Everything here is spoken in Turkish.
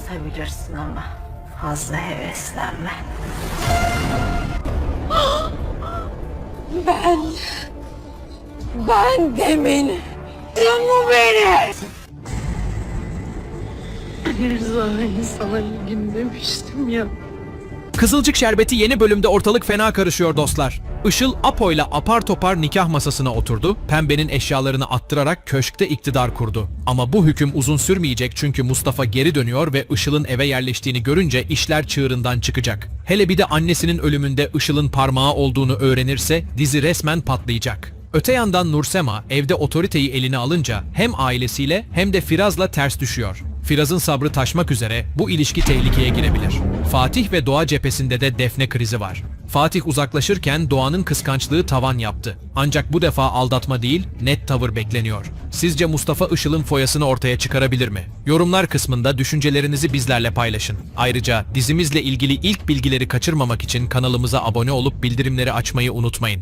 yapabilirsin ama fazla heveslenme. ben... Ben demin... Bu beni! Rıza'yı sana bir gün demiştim ya. Kızılcık Şerbeti yeni bölümde ortalık fena karışıyor dostlar. Işıl Apo ile apar topar nikah masasına oturdu, pembenin eşyalarını attırarak köşkte iktidar kurdu. Ama bu hüküm uzun sürmeyecek çünkü Mustafa geri dönüyor ve Işıl'ın eve yerleştiğini görünce işler çığırından çıkacak. Hele bir de annesinin ölümünde Işıl'ın parmağı olduğunu öğrenirse dizi resmen patlayacak. Öte yandan Nursema evde otoriteyi eline alınca hem ailesiyle hem de Firaz'la ters düşüyor. Firaz'ın sabrı taşmak üzere bu ilişki tehlikeye girebilir. Fatih ve Doğa cephesinde de Defne krizi var. Fatih uzaklaşırken Doğan'ın kıskançlığı tavan yaptı. Ancak bu defa aldatma değil, net tavır bekleniyor. Sizce Mustafa Işıl'ın foyasını ortaya çıkarabilir mi? Yorumlar kısmında düşüncelerinizi bizlerle paylaşın. Ayrıca dizimizle ilgili ilk bilgileri kaçırmamak için kanalımıza abone olup bildirimleri açmayı unutmayın.